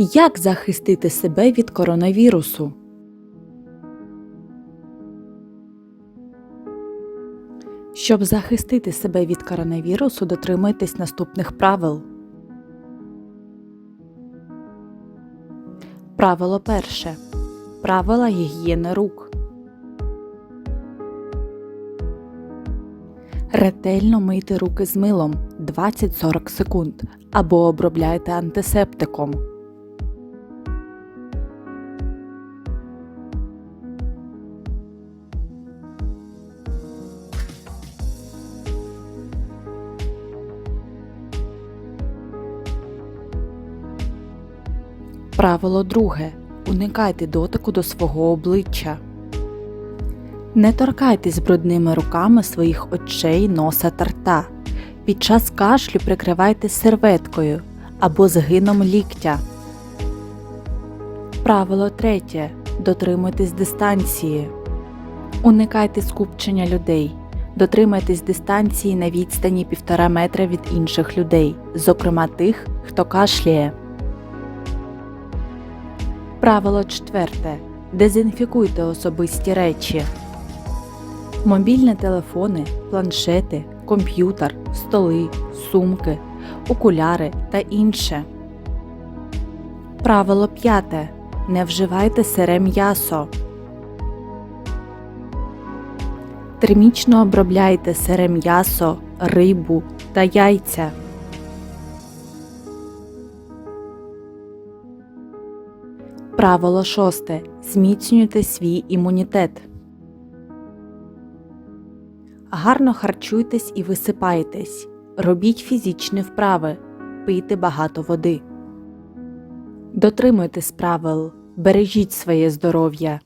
Як захистити себе від коронавірусу? Щоб захистити себе від коронавірусу, дотримуйтесь наступних правил. Правило перше. Правила гігієни рук. Ретельно мийте руки з милом 20-40 секунд або обробляйте антисептиком. Правило друге. Уникайте дотику до свого обличчя. Не торкайтесь брудними руками своїх очей, носа та рта. Під час кашлю прикривайте серветкою або згином ліктя. Правило третє. Дотримуйтесь дистанції. Уникайте скупчення людей. Дотримайтесь дистанції на відстані 1,5 метра від інших людей, зокрема тих, хто кашляє. Правило четверте. Дезінфікуйте особисті речі. Мобільні телефони, планшети, комп'ютер, столи, сумки, окуляри та інше. Правило п'яте. Не вживайте сире м'ясо. Термічно обробляйте сире м'ясо, рибу та яйця. Правило шосте. Зміцнюйте свій імунітет. Гарно харчуйтесь і висипайтесь. Робіть фізичні вправи. Пийте багато води. Дотримуйтесь правил. Бережіть своє здоров'я.